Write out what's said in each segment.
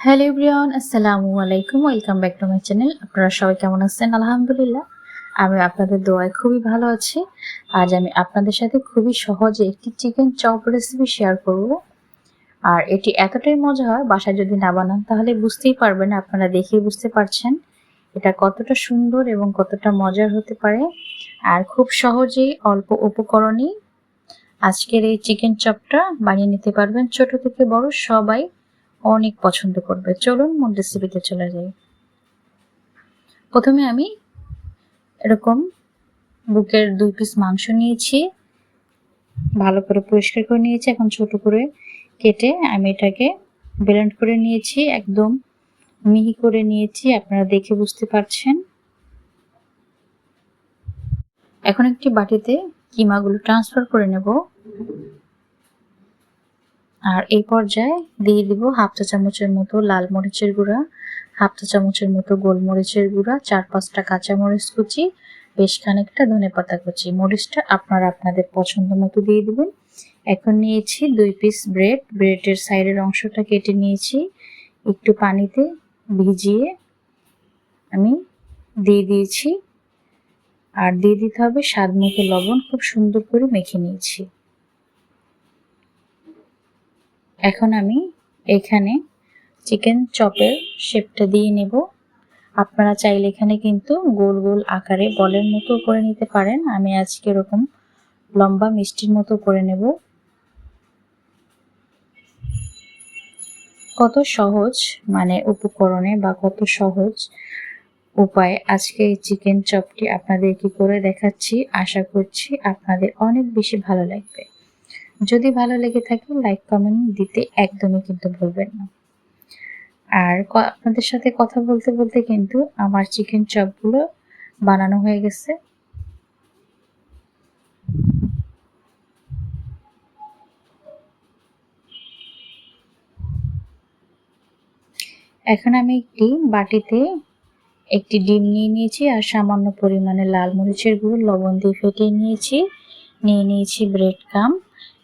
Hello everyone আসসালামু আলাইকুম welcome back to my channel আপনারা সবাই কেমন আছেন আলহামদুলিল্লাহ আমি আপনাদের দোয়ায় খুবই ভালো আছি আজ আমি আপনাদের সাথে খুবই সহজে একটি চিকেন চপ রেসিপি শেয়ার করব আর এটি এতটাই মজা হয় বাসায় যদি না বানান তাহলে বুঝতেই পারবেন আপনারা দেখেই বুঝতে পারছেন এটা কতটা সুন্দর এবং কতটা মজার হতে পারে আর খুব সহজেই অল্প উপকরণেই আজকের এই চিকেন চপটা বানিয়ে নিতে পারবেন ছোট থেকে বড় সবাই অনেক পছন্দ করবে। চলুন মূল রেসিপিতে চলে যাই। প্রথমে আমি এরকম বুকের দুই পিস মাংস নিয়েছি। ভালো করে পরিষ্কার করে নিয়েছি। এখন ছোট করে কেটে আমি এটাকে ব্লেন্ড করে নিয়েছি। একদম মিহি করে নিয়েছি। আপনারা দেখে বুঝতে পারছেন। এখন একটি বাটিতে কিমাগুলো ট্রান্সফার করে নেব। আর এই পর্যায়ে দিয়ে দিব হাফ চা চামচের মতো লাল মরিচের গুঁড়া, হাফ চা চামচের মতো গোলমরিচের গুঁড়া, চার পাঁচটা কাঁচা মরিচ কুচি, বেশ খানিকটা ধনে পাতা কুচি। মরিচটা আপনারা আপনাদের পছন্দ মতো দিয়ে দিবেন। এখন নিয়েছি দুই পিস ব্রেড ব্রেডের সাইডের অংশটা কেটে নিয়েছি। একটু পানিতে ভিজিয়ে আমি দিয়ে দিয়েছি। আর দিয়ে দিতে হবে স্বাদ মতো লবণ। খুব সুন্দর করে মেখে নিয়েছি। এখন আমি এখানে চিকেন চপের শেপটা দিয়ে নেব। আপনারা চাইলে এখানে কিন্তু গোল গোল আকারে বলের মতো করে নিতে পারেন। আমি আজকে এরকম লম্বা মিষ্টির মতো করে নেব। কত সহজ মানে উপকরণে বা কত সহজ উপায় আজকে এই চিকেন চপটি আপনাদের কি করে দেখাচ্ছি, আশা করছি আপনাদের অনেক বেশি ভালো লাগবে। যদি ভালো লেগে থাকে লাইক কমেন্ট দিতে একদমই কিন্তু ভুলবেন না। আর আপনাদের সাথে কথা বলতে বলতে কিন্তু আমার চিকেন চপগুলো বানানো হয়ে গেছে। এখন আমি একটি বাটিতে একটি ডিম নিয়ে নিয়েছি আর সামান্য পরিমাণে লাল মরিচের গুঁড়ো, লবণ দিয়ে ফেটিয়ে নিয়েছি। নিয়ে নিয়েছি ব্রেড কাম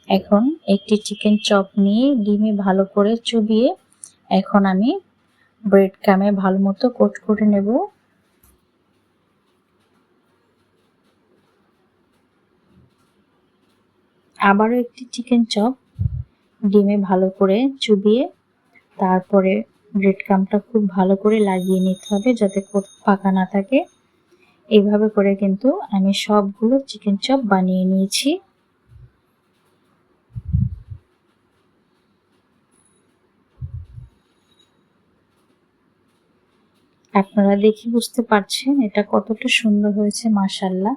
এখন একটি চিকেন চপ নিয়ে ডিমে ভালো করে চুবিয়ে এখন আমি ব্রেড কামে ভালো মতো কোট করে নেব। আবারও একটি চিকেন চপ ডিমে ভালো করে চুবিয়ে তারপরে ব্রেড কামটা খুব ভালো করে লাগিয়ে নিতে হবে যাতে ফাঁকা না থাকে। এইভাবে করে কিন্তু আমি সবগুলো চিকেন চপ বানিয়ে নিয়েছি। আপনারা দেখে বুঝতে পারছেন এটা কতটা সুন্দর হয়েছে মাসাল্লাহ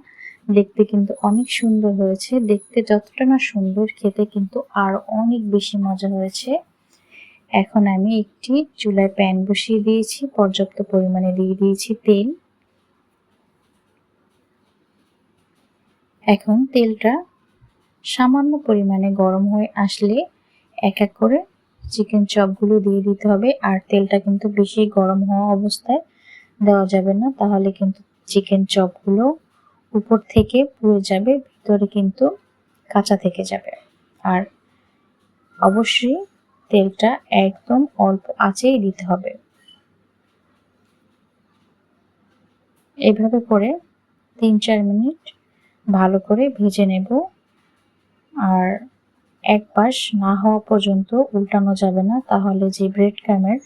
দেখতে কিন্তু অনেক সুন্দর হয়েছে। দেখতে যতটা না সুন্দর, খেতে কিন্তু আর অনেক বেশি মজা হয়েছে। এখন আমি একটি চুলায় প্যান বসিয়ে দিয়েছি, পর্যাপ্ত পরিমাণে দিয়ে দিয়েছি তেল। এখন তেলটা সামান্য পরিমাণে গরম হয়ে আসলে এক এক করে চিকেন চপগুলো দিয়ে দিতে হবে। আর তেলটা কিন্তু বেশি গরম হওয়া অবস্থায় দেওয়া যাবে না। তাহলে কিন্তু চিকেন চপগুলো উপর থেকে পুড়ে যাবে, ভিতরে কিন্তু কাঁচা থেকে যাবে। আর অবশ্যই তেলটা একদম অল্প আঁচেই দিতে হবে। এভাবে করে তিন চার মিনিট ভালো করে ভেজে নেব। আর এক পাশ না হওয়া পর্যন্ত উল্টানো যাবে না, তাহলে যে ব্রেড ক্যামের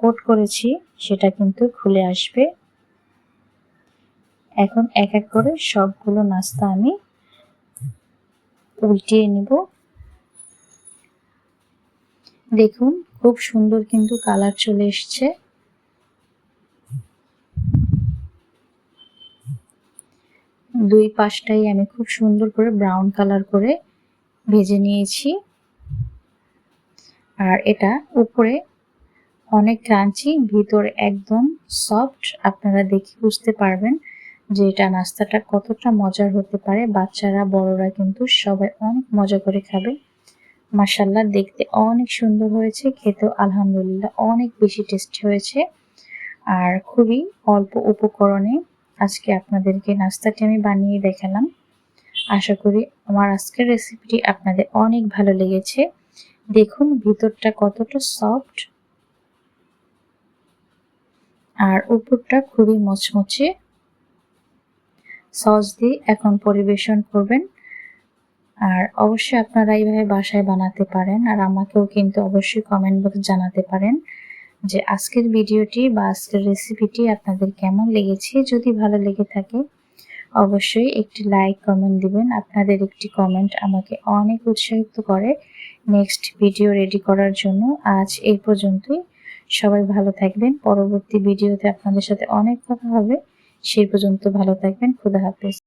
কোট করেছি, সেটা কিন্তু খুলে আসবে। এখন এক এক করে সবগুলো নাস্তা আমি উল্টিয়ে নিব। দেখুন, খুব সুন্দর কিন্তু কালার চলে এসছে। দুই পাশটাই আমি খুব সুন্দর করে ব্রাউন কালার করে ভেজে নিয়েছি। আর এটা উপরে অনেক ক্রাঞ্চি, ভিতর একদম সফট। আপনারা দেখে বুঝতে পারবেন যে এটা নাস্তাটা কতটা মজার হতে পারে। বাচ্চারা, বড়রা কিন্তু সবাই অনেক মজা করে খাবে। মাসাল্লাহ দেখতে অনেক সুন্দর হয়েছে, খেতেও আলহামদুলিল্লাহ অনেক বেশি টেস্টি হয়েছে। আর খুবই অল্প উপকরণে আজকে আপনাদেরকে নাস্তাটি আমি বানিয়ে দেখালাম। আশা করি আমার আজকের রেসিপিটি আপনাদের অনেক ভালো লেগেছে। দেখুন ভিতরটা কতটা সফট আর উপরটা খুবই মচমচে। সস দিয়ে এখন পরিবেশন করবেন। আর অবশ্যই আপনারা এইভাবে বাসায় বানাতে পারেন আর আমাকেও কিন্তু অবশ্যই কমেন্ট বক্স জানাতে পারেন যে আজকের ভিডিওটি বা আজকের রেসিপিটি আপনাদের কেমন লেগেছে। যদি ভালো লেগে থাকে অবশ্যই একটি লাইক কমেন্ট দিবেন। আপনাদের একটি কমেন্ট আমাকে অনেক উৎসাহিত করে নেক্সট ভিডিও রেডি করার জন্য। আজ এই পর্যন্তই। সবাই ভালো থাকবেন। পরবর্তী ভিডিওতে আপনাদের সাথে অনেক কথা হবে। সেই পর্যন্ত ভালো থাকবেন। খুদা হাফেজ।